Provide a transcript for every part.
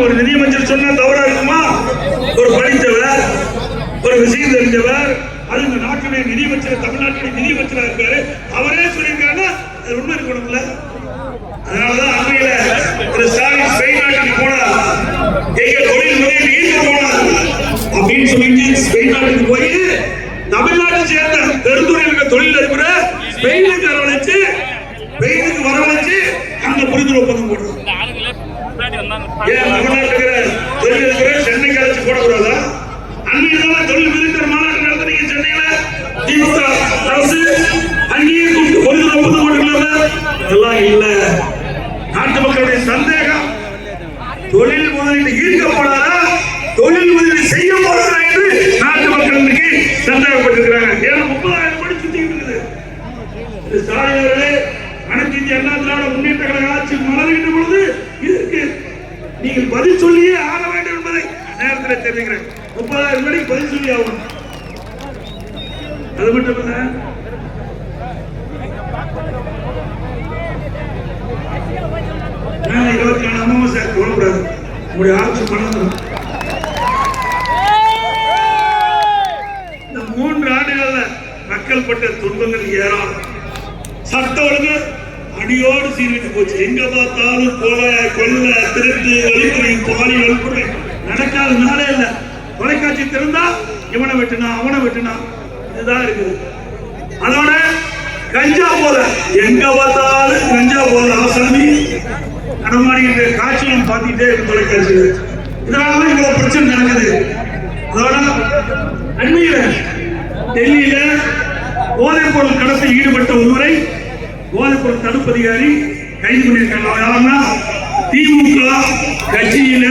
ஒரு நிதியமைச்சர் சொன்னா தவறா இருக்குமா? ஒரு படித்தவர் ஒரு விஷயம் தெரிஞ்சவர் அது இந்த நாட்டுடைய நிதியமைச்சர் தமிழ்நாட்டுடைய நிதியமைச்சரா இருக்காரு. அவரே சொல்லியிருக்காருன்னா அது உண்மை இருக்கணும்ல அதனாலதான் அண்மையில ஒரு ஸ்டாலின் ஸ்பெயின் நாட்டுக்கு போனார் எங்க தொழில் முதலீடு ஈர்க்க போனார் அப்படின்னு சொல்லிட்டு ஸ்பெயின் நாட்டுக்கு போய் தமிழ்நாட்டை சேர்ந்த பெருந்துறை இருக்க தொழில் அதிபரை ஸ்பெயினுக்கு வரவழைச்சு ஸ்பெயினுக்கு வரவழைச்சு அங்க புரிந்துணர்வு ஒப்பந்தம் போடுறோம் ஏன் தமிழ்நாட்டில் தொழில் அதிபரை சென்னைக்கு அழைச்சு போடக்கூடாதா? அன்னைக்கு தொழில் மிகுந்தர் மாநாட்டு நடத்துறீங்க சென்னையில. திமுக அரசு அங்கேயே கூப்பிட்டு ஒப்பந்தம் இதெல்லாம் இல்ல. நாட்டு மக்களுடைய சந்தேகம். தொழில் முதலீடு ஈர்க்க போனாரா தொழில் முதலீடு செய்ய போனாரா என்று நாட்டு மக்கள் இன்னைக்கு சந்தேகப்பட்டிருக்கிறாங்க. ஏன்னா முப்பதாயிரம் கோடி சுத்திட்டு இருக்குது. அனைத்து இந்திய அண்ணா திராவிட முன்னேற்ற கழக ஆட்சி மலர் நீங்கள் பதில் சொல்லியே ஆக வேண்டும் என்பதை நேரத்தில் தெரிவிக்கிறேன். முப்பதாயிரம் மணிக்கு பதில் சொல்லி ஆகணும். அது மட்டும் இல்ல. இருபத்தி நாலு அமாவாசை கவலைப்படாது உங்களுடைய ஆட்சி இந்த மூன்று ஆண்டுகள்ல மக்கள் பட்ட துன்பங்கள் ஏராளம். சட்ட ஒழுங்கு அடியோடு சீர்கிட்டு போச்சு. எங்க பார்த்தாலும் கொலை கொள்ளை திருட்டு வழிமுறை பாலி வழிமுறை. நடக்காத நாளே இல்ல. தொலைக்காட்சி திறந்தா இவனை வெட்டினா அவனை வெட்டினா. இதுதான் இருக்குது. அதோட கஞ்சா போல. எங்க பார்த்தாலும் கஞ்சா போல ஆசாமி நடமாடிக்கிட்டு காட்சியும் பார்த்துட்டே இருக்கும் தொலைக்காட்சி இதனால இவ்வளவு பிரச்சனை நடக்குது. அதோட அண்மையில டெல்லியில போதைப் பொருள் கடத்தில் ஈடுபட்ட ஒருவரை போதைப் தடுப்பு அதிகாரி கைது பண்ணியிருக்காங்க. யாருன்னா திமுக கட்சியில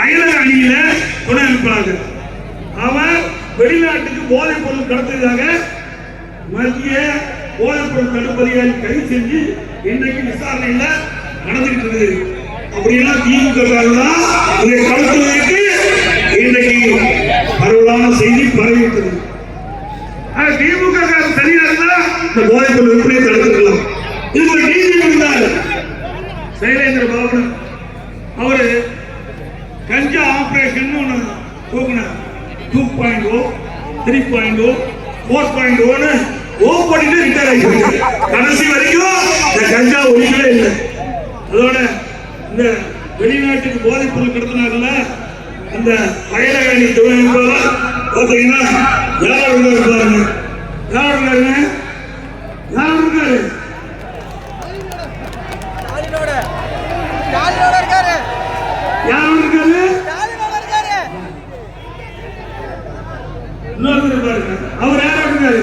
அயலக அணியில துணை அனுப்புறாங்க அவன் வெளிநாட்டுக்கு போதைப் பொருள் கடத்துறதாக மத்திய போதைப் பொருள் தடுப்பு அதிகாரி கைது செஞ்சு இன்றைக்கு விசாரணையில நடந்துகிட்டு இருக்குது அப்படின்னா திமுக தான் கடத்துவதற்கு இன்றைக்கு பரவலான செய்தி பரவிட்டது திமுக காரர் சரியா இருந்தா இந்த போதைப் பொருள் தடுத்துக்கலாம் இது ஒரு டிஜிபி இருந்தார். சைலேந்திர பாபு. அவரு கஞ்சா ஆபரேஷன் ஒன்று தூக்குனார். Two point o three point o four point ஓன்னு ஓ பண்ணிட்டு ரிட்டையர் ஆகிட்டு கடைசி வரைக்கும் இந்த கஞ்சா ஒழிக்கவே இல்லை. அதோட இந்த வெளிநாட்டுக்கு போதைப் பொருள் கடத்தினாங்கல்ல அந்த பயணி துணை என்பவர் பார்த்தீங்கன்னா யார் இருக்காரு பாருங்க யார் இருக்காருங்க யார் இருக்காரு? யார் இருக்காரு? இன்னொருத்தர் பாருங்க அவர் யாரா இருக்காரு?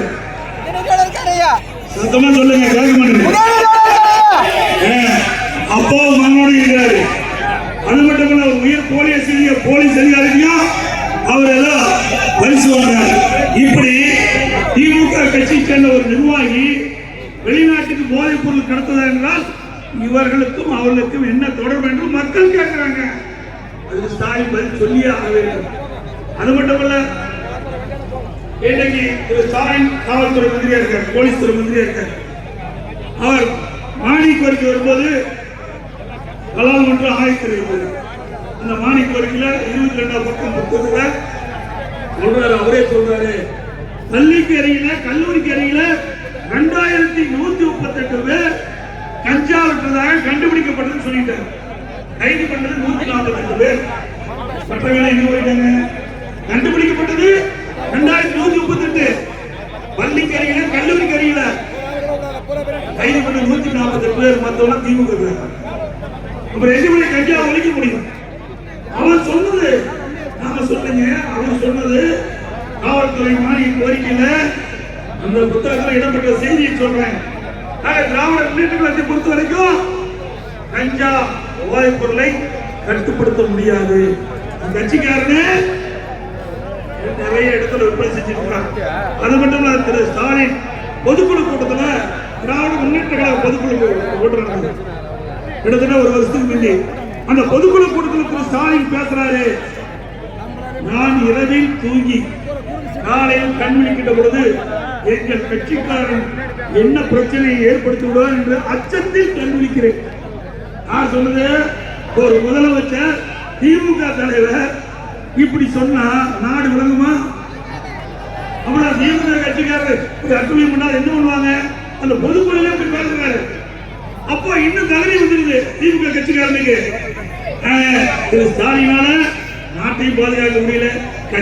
சத்தமா சொல்லுங்க கேட்க மாட்டேங்க திமுக ஒரு நிர்வாகி வெளிநாட்டுக்கு போதைப் பொருள் கடத்ததா என்றால் இவர்களுக்கும் அவர்களுக்கும் என்ன தொடர்பு என்று மக்கள் கேட்கிறாங்க. அதுக்கு ஸ்டாலின் பதில் சொல்லியே ஆக வேண்டும். அது மட்டுமல்ல இன்னைக்கு திரு ஸ்டாலின் காவல்துறை மந்திரியா இருக்கார் போலீஸ் துறை மந்திரியா இருக்கார். அவர் மானிய கோரிக்கை வரும்போது பாராளுமன்றம் ஆய்வு தெரிவித்தது அந்த மானிய கோரிக்கையில இருபத்தி ரெண்டாம் பக்கம் புத்தகத்துல சொல்றாரு அவரே சொல்றாரு. பள்ளிக்கு அருகில கல்லூரிக்கு அருகில ரெண்டாயிரத்தி நூத்தி முப்பத்தி எட்டு பேர் கஞ்சா விட்டதாக கண்டுபிடிக்கப்பட்டதுன்னு சொல்லிட்டாரு. கைது பண்ணது நூத்தி நாற்பத்தி எட்டு பேர் வேலை எங்க போயிட்டாங்க கண்டுபிடிக்கப்பட்டது ரெண்டாயிரத்தி நூத்தி முப்பத்தி எட்டு பள்ளிக்கு அருகில கல்லூரிக்கு அருகில கைது பண்ண நூத்தி நாற்பத்தி எட்டு பேர். மத்தவங்க திமுக பேர் அப்புறம் எதிர்மறை கஞ்சா ஒழிக்க முடியும். அவன் சொன்னது நாம சொல்லுங்க அவர் சொன்னது காவல்துறை மானிய கோரிக்கையில அந்த புத்தகத்துல இடம்பெற்ற செய்தியை சொல்றேன். ஆக திராவிட முன்னேற்ற கழகத்தை பொறுத்த வரைக்கும் கஞ்சா போதைப் பொருளை கட்டுப்படுத்த முடியாது. அந்த நிறைய இடத்துல விற்பனை செஞ்சுட்டு அது மட்டும் இல்ல திரு ஸ்டாலின் பொதுக்குழு கூட்டத்துல திராவிட முன்னேற்ற கழக பொதுக்குழு கூட்டம் நடந்தது கிட்டத்தட்ட ஒரு வருஷத்துக்கு முன்னே அந்த பொதுக்குழு கூட்டத்தில் திரு ஸ்டாலின் பேசுறாரு. நான் இரவில் தூங்கி காலையில் கண் பொழுது எங்கள் கட்சிக்காரன் என்ன பிரச்சனையை ஏற்படுத்தி விடுவார் என்று அச்சத்தில் கண் நான் சொன்னது ஒரு முதலமைச்சர் திமுக தலைவர் இப்படி சொன்னா நாடு விளங்குமா? அப்புறம் திமுக கட்சிக்காரர் ஒரு அட்டுமையம் பண்ணால் என்ன பண்ணுவாங்க? அந்த பொதுக்குழுல போய் பேசுறாரு. அப்போ இன்னும் தகுதி வந்துருது திமுக கட்சிக்காரனுக்கு. ஆஹ், ஸ்டாலினால நாட்டையும் பாதுகாக்க முடியல. கட்சி